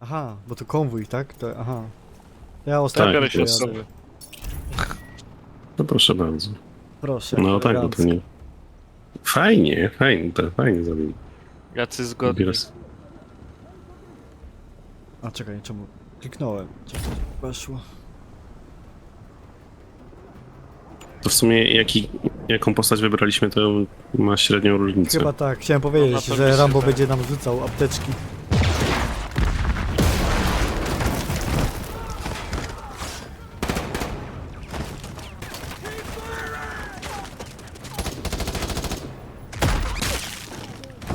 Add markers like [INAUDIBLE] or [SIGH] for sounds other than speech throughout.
Aha, bo to konwój, tak? To, aha. Ja ostatnio tak, się jadę. z sobą. No No proszę bardzo. Proszę. No tak, bo to elegancko. nie. Fajnie, fajnie, to fajnie zrobili. Jacy zgodni. A czekaj, czemu? Kliknąłem. To weszło? To w sumie jaki, jaką postać wybraliśmy, to ma średnią różnicę. Chyba tak, chciałem No, powiedzieć, na że Rambo się będzie nam rzucał apteczki.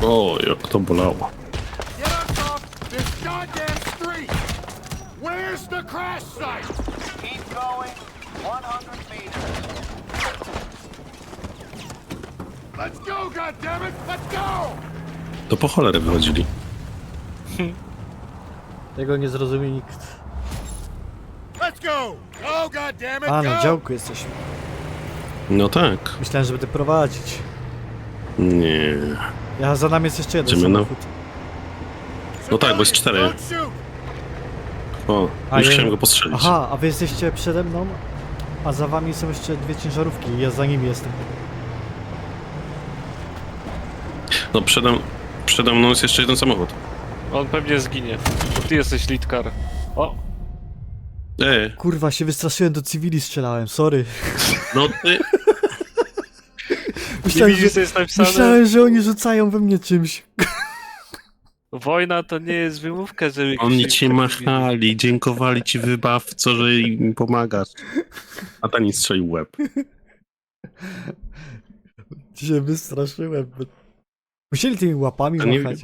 O, jak to bolało. Get us off this goddamn street! Where's the crash site? Keep going. 100 meters. Let's go, goddammit! Let's go! To po cholerę wychodzili. [LAUGHS] Tego nie zrozumie nikt. Let's go! Go, goddammit! A, na go! działku jesteśmy. No tak. Myślałem, że będę prowadzić. Nie. Ja za nami jest jeszcze jeden Idziemy, no. samochód. No tak, bo jest cztery. O, A już je- chciałem go postrzelić. Aha, a wy jesteście przede mną, a za wami są jeszcze dwie ciężarówki i ja za nimi jestem. No przede, przede mną jest jeszcze jeden samochód. On pewnie zginie. Bo ty jesteś litkar. O, E, Kurwa, się wystraszyłem, do cywili strzelałem, sorry. no ty... Myślałem, widzisz, co że, jest napisane? myślałem, że oni rzucają we mnie czymś. Wojna to nie jest wymówka, żeby... Oni ktoś- cię machali, dziękowali ci wybawco, że im pomagasz. A ta nie strzelił łeb. się wystraszyłem. bo- Musieli tymi łapami A nie machać.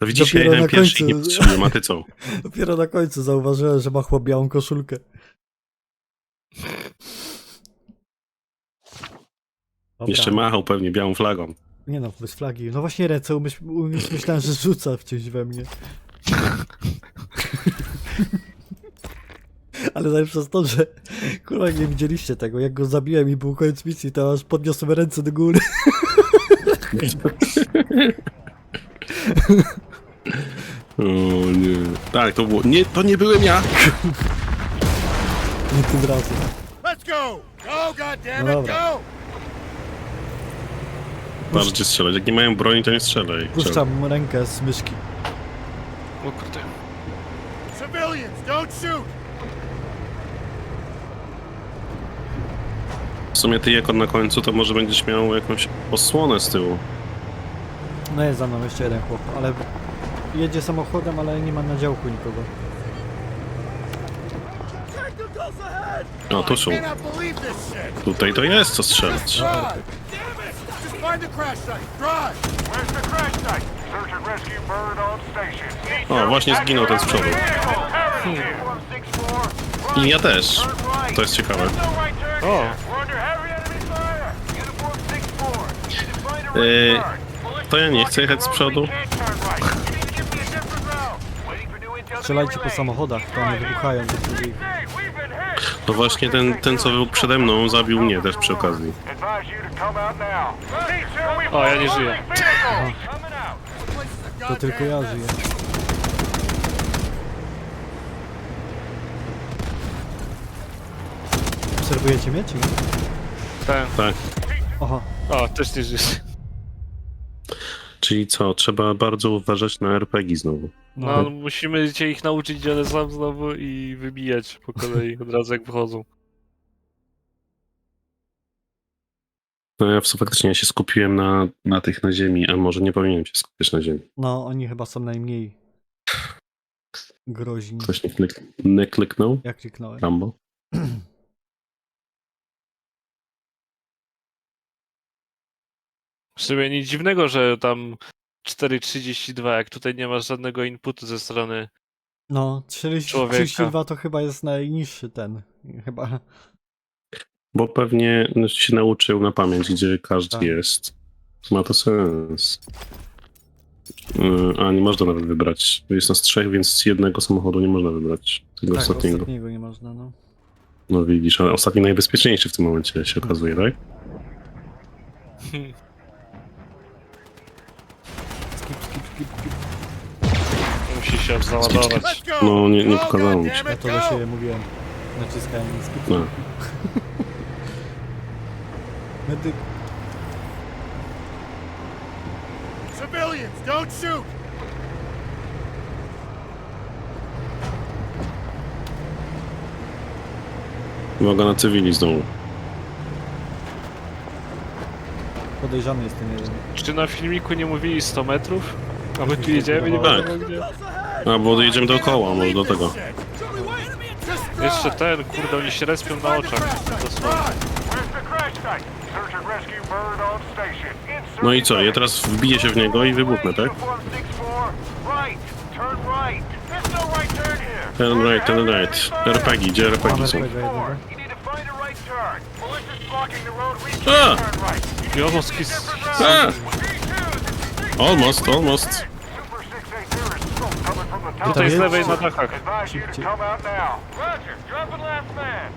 No widzisz, Dopiero ja jechałem na pierwszy i nie końcu. postrzeliłem, a ty co? [LAUGHS] Dopiero na końcu zauważyłem, że ma chłop białą koszulkę. Dobra. Jeszcze machał pewnie białą flagą. Nie no, bez flagi. No właśnie ręce umyśl, umyśl, myślałem, że rzuca w czymś we mnie. [LAUGHS] Ale najlepsze jest to, że kurwa nie widzieliście tego. Jak go zabiłem i był koniec misji, to aż podniosłem ręce do góry. [LAUGHS] O nie. Tak, to było... Nie, to nie byłem ja! [LAUGHS] Nie tym razem. Let's go! Go, goddammit, No dobra. Go! Możecie strzelać. Jak nie mają broni, to nie strzelaj. Puszczam rękę z myszki. O kurde. Civilians, don't shoot! W sumie ty jako na końcu, to może będziesz miał jakąś osłonę z tyłu. No jest za mną jeszcze jeden chłop, ale jedzie samochodem, ale nie ma na działku nikogo. O, tu są. Tutaj to jest co strzelać. Find the crash site! Drive! Where's the crash site? Search and rescue bird on station. O, właśnie zginął ten z przodu. I ja też. To jest ciekawe. O, Yy, to ja nie chcę jechać z przodu. Strzelajcie po samochodach, to one wybuchają. do drugiej. To właśnie ten, ten co był przede mną, zabił mnie też przy okazji. O, ja nie żyję. To tylko ja żyję. Obserwujecie mnie, czy nie? Tak. Tak. Oho, O, też nie żyję. Czyli co, trzeba bardzo uważać na RPG znowu. no. No, musimy cię ich nauczyć, one są znowu i wybijać po kolei od razu jak wychodzą. No ja w- faktycznie ja się skupiłem na, na tych na ziemi, a może nie powinienem się skupiać na ziemi. no oni chyba są najmniej groźni. Ktoś nie, klik, nie kliknął? Jak kliknąłem. Rambo? [CLEARS THROAT] W sumie nic dziwnego, że tam 4.32, jak tutaj nie masz żadnego inputu ze strony. No, 30, Człowieka. 32 to chyba jest najniższy ten. Chyba. Bo pewnie się nauczył na pamięć, gdzie każdy Tak. jest. Ma to sens. Yy, A nie można nawet wybrać. Jest nas trzech, więc z jednego samochodu nie można wybrać. Tego Tak, ostatniego. ostatniego nie można, no. No widzisz, ale ostatni najbezpieczniejszy w tym momencie się okazuje, tak? [LAUGHS] Skip. Musisz musiałem załadować. No, nie- nie pokazało mi się. Ja to do siebie mówiłem. Naciskałem skip. No. [LAUGHS] Medyk. Civilians, don't shoot! Uwaga na cywili znowu. Podejrzany jest ten jeden. Czy na filmiku nie mówili 100 metrów? A my tu jedziemy, nie Tak. wiadomo gdzie. A, bo jedziemy dookoła, może do tego. Jeszcze ten, kurde, oni się respią na oczach. Dosłownie. Where's the crash site? Search and rescue bird on station. Insert No i co, ja teraz wbiję się w niego i wybuchnę, tak? Uniform 6-4. Right. Turn right. There's no right turn here. Right. RPG, gdzie RPG są? Jednego. You need to find a right turn. Militia's blocking the road. We can't Ah! turn right. A! V2, Almost, almost. Super 6-8 is the top. Tutaj z jest? lewej na dachach. Advise you to come out now. Roger. Dropping last man.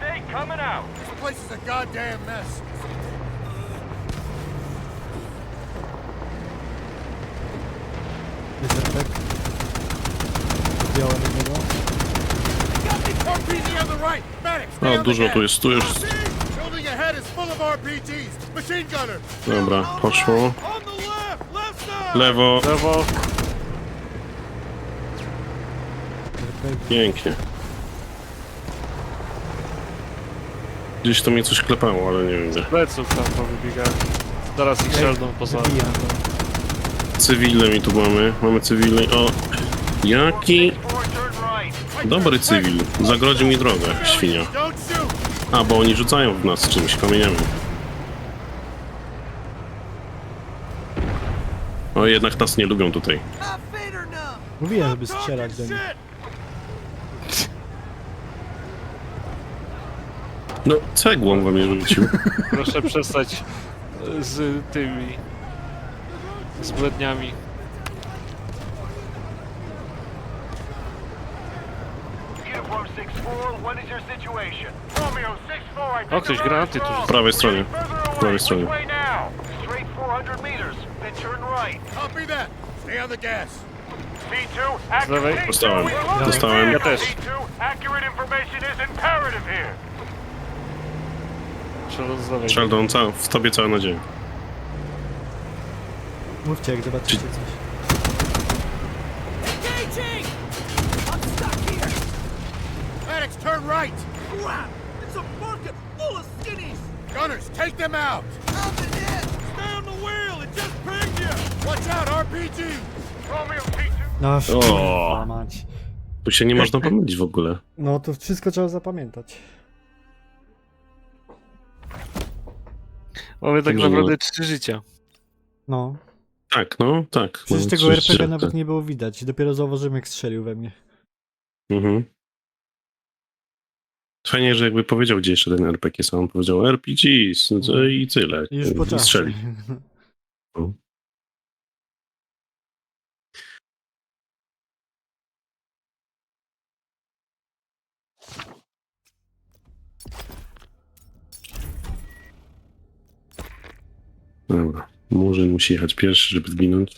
6-8 coming out. This place is a goddamn mess. Jest RPG. Zdjąłem jednego. The dużo tu jest, tu jest. Dobra, poszło. Lewo, Lewo. Pięknie. Gdzieś to mnie coś klepało, ale nie wiem gdzie. Pleców tam powybiegali. Zaraz ich Sheldon poza. Wybijam to. Cywilne mi tu mamy. Mamy cywilne. O! Jaki dobry cywil. Zagrodził mi drogę, świnia. A, bo oni rzucają w nas czymś, kamieniami. O, jednak nas nie lubią tutaj. Mówiłem, żeby strzelać do nich. No, cegłą we mnie rzucił. [LAUGHS] Proszę przestać z tymi zbrodniami. Uniform 6-4, what is your situation? Romeo 6-4, I think O, ktoś granaty tu wrong. Po prawej stronie. Po prawej stronie. Way now? Straight 400 meters, then turn right. Copy that! Stay on the gas! V2, lewej. accurate. Dostałem. We're losing Dostałem. Ja też. V2, accurate information is imperative here. Sheldon z lewej. Sheldon, ca- w tobie cała nadzieja. Mówcie, jak zobaczycie coś. Medics, turn right! Crap! It's a market full of skinnies! Gunners, take them out! Stay No, O. kurwa mać. Tu się nie można pomylić w ogóle. No to wszystko trzeba zapamiętać. Mamy tak Dobrze, naprawdę trzy życia. No. Tak, no, tak. Przecież no, tego RPG nawet tak. nie było widać. Dopiero zauważyłem, jak strzelił we mnie. Mhm. Fajnie, że jakby powiedział, gdzie jeszcze ten RPG są. On powiedział RPGs no, i tyle. I już po czasie. Strzeli. No. [LAUGHS] Dobra. Murzyn musi jechać pierwszy, żeby zginąć.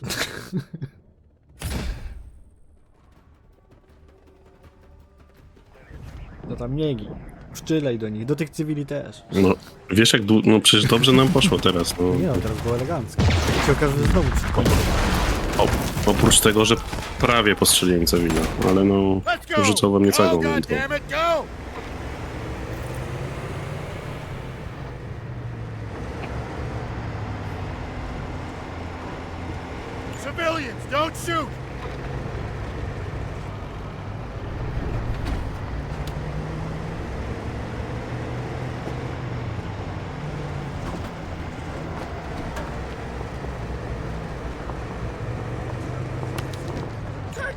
No tam miegi. Szczylej do nich. Do tych cywili też. No, wiesz jak dłu- no przecież dobrze nam poszło teraz, no. Nie no, teraz było elegancko. I się okaże, że znowu przed końcem. O, oprócz tego, że prawie postrzeliłem cywila, ale no, rzucał we mnie Go, cegłą. więc to-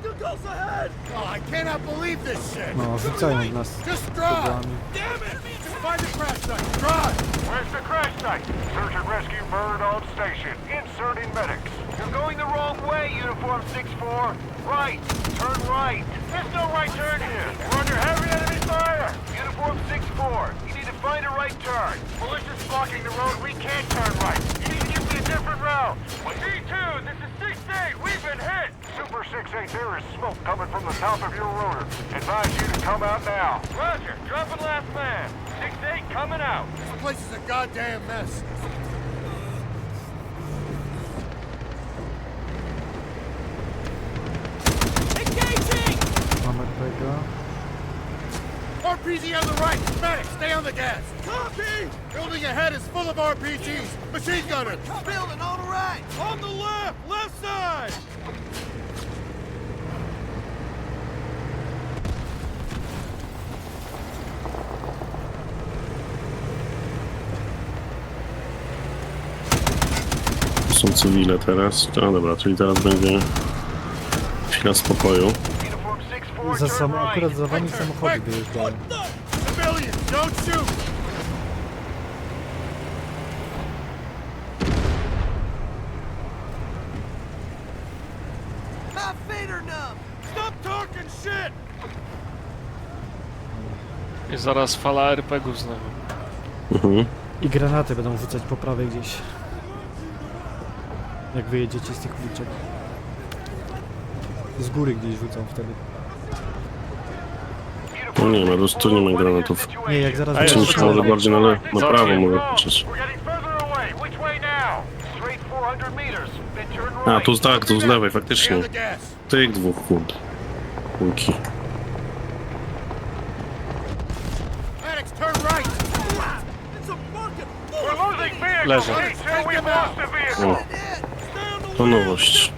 Oh, I cannot believe this shit! No, rzucają w nas Just drive! cegłami. Damn it! Just find the crash site! Drive! where's the crash site? Search and rescue bird on station. Inserting medics. You're going the wrong way, Uniform 6-4. Right. Turn right. There's no right turn here. We're under heavy enemy fire. Uniform 6-4. You need to find a right turn. Militia's blocking the road. We can't turn right. You need to give me a different route. D2, this is 6-8, there is smoke coming from the top of your rotor. Advise you to come out now. Roger. Dropping last man. 6-8 coming out. This place is a goddamn mess. Mamy tego. RPG on the right. Medic, stay on the gas. Copy. Building ahead is full of RPGs. Machine gunner. Building on the right. On the left. Są cywile teraz. A dobra, czyli teraz będzie chwila spokoju. Uniform 6-4, Za sam, akurat za wami samochody shit. I zaraz fala RPG-ów znowu. Mhm. I granaty będą rzucać po prawej gdzieś. Jak wyjedziecie z tych uliczek. Z góry gdzieś rzucą wtedy. No nie ma, tu- tu nie ma granatów. Nie, jak zaraz A jest. Może bardziej na, le- na prawo Zobaczcie. mogę patrzeć. We're getting further away. Which way now? Straight 400 meters. Then turn right. A, tu tak, tu z lewej, faktycznie. Tych dwóch, kurde. Kulki. Medics, turn right. It's a market. We're losing vehicles. Leżę. D2, we've lost the vehicle. O, to nowość.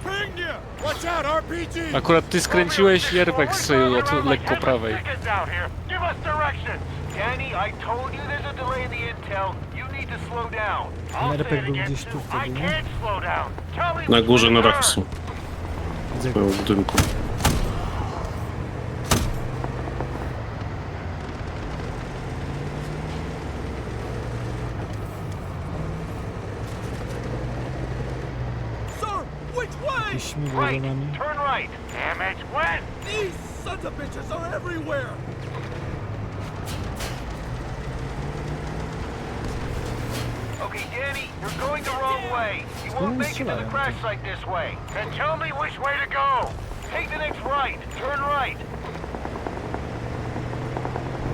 Akurat ty skręciłeś RPG strzelił od lekko prawej. Danny, I told you there's a delay in the intel. You need to slow down. I'll RPG say it był again, gdzieś tu too. wtedy, I nie? can't slow down. Tell me Na górze, na. Gdzie- W budynku. Way? I śmigło za Right. Turn right. Damn it. When? These sons of bitches are everywhere. Okay, Danny, you're going the wrong way. You won't make it to the crash site this way. Then tell me which way to go. Take the next right. Turn right.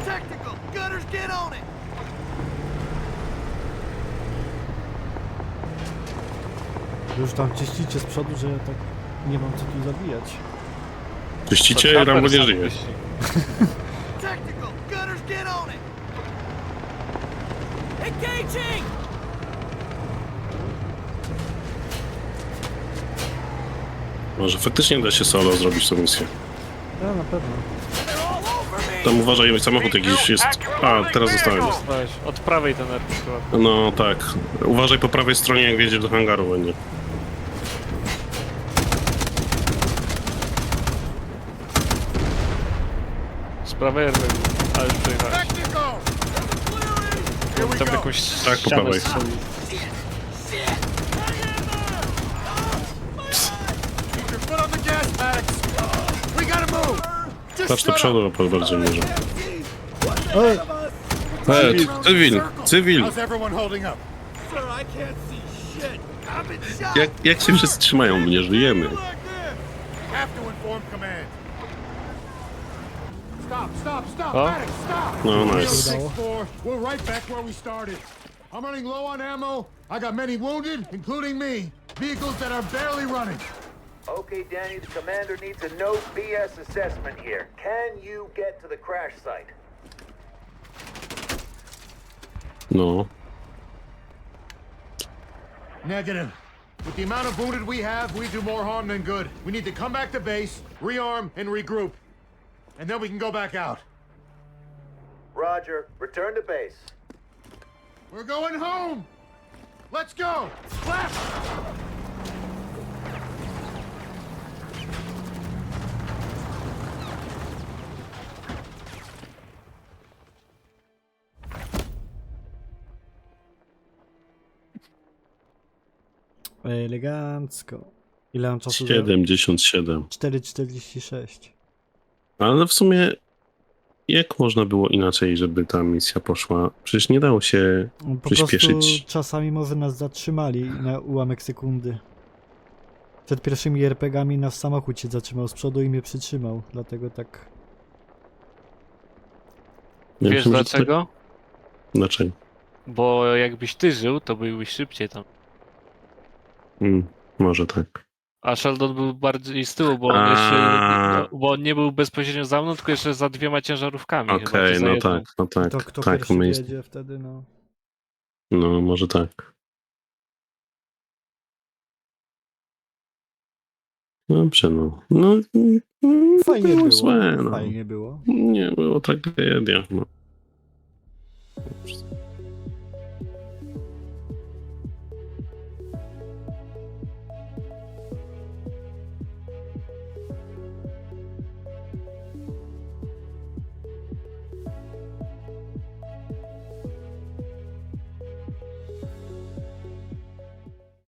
Technical. Gunners, get on it. Już tam cieścicie z przodu, że ja tak nie mam co tu zabijać. Czyścicie, Rambo nie żyje. sam [LAUGHS] Technical. Gunners, get on it. Engaging. Może faktycznie da się solo zrobić tę misję. Ja na pewno. They're all over me. Tam uważaj, samochód jakiś jest... A, teraz zostałem. Weź, Od prawej ten chyba. No tak. Uważaj po prawej stronie, jak wjedziesz do hangaru będzie. Prawej ale już przejechałeś. Tam jakąś Tak, po ścianę prawej. strzelił. Patrz do przodu, po bardziej może. Ej, E, cywil, cywil! Jak, jak się wszyscy trzymają? Nie żyjemy. Have to inform command. Stop, stop, stop. Huh? Maddox, stop. No, nice. Six four. We're right back where we started. I'm running low on ammo. I got many wounded, including me. Vehicles that are barely running. Okay, Danny, the commander needs a no BS assessment here. Can you get to the crash site? No. Negative. With the amount of wounded we have, we do more harm than good. We need to come back to base, rearm, and regroup. And then we can go back out. Roger. Return to base. We're going home! Let's go! Left! elegancko. Ile mam czasu? zajął? 77. 4,46. Ale w sumie Jak można było inaczej, żeby ta misja poszła? Przecież nie dało się. Po prostu Przyspieszyć. czasami może nas zatrzymali na ułamek sekundy. Przed pierwszymi RPGami nasz samochód się zatrzymał z przodu i mnie przytrzymał, dlatego tak... Ja Wiesz że to dlaczego? Dlaczego? Bo jakbyś ty żył, to byłbyś szybciej tam. Mm, może tak. A Sheldon był bardziej z tyłu, bo on jeszcze. no, Bo on nie był bezpośrednio za mną, tylko jeszcze za dwiema ciężarówkami. Okej, za no jedną. tak, no tak. to kto tak, pierwszy jedzie wtedy, no... No, może tak. Dobrze, no. No, mm, Fajnie było, złe, no. fajnie było. Nie było tragedia. No.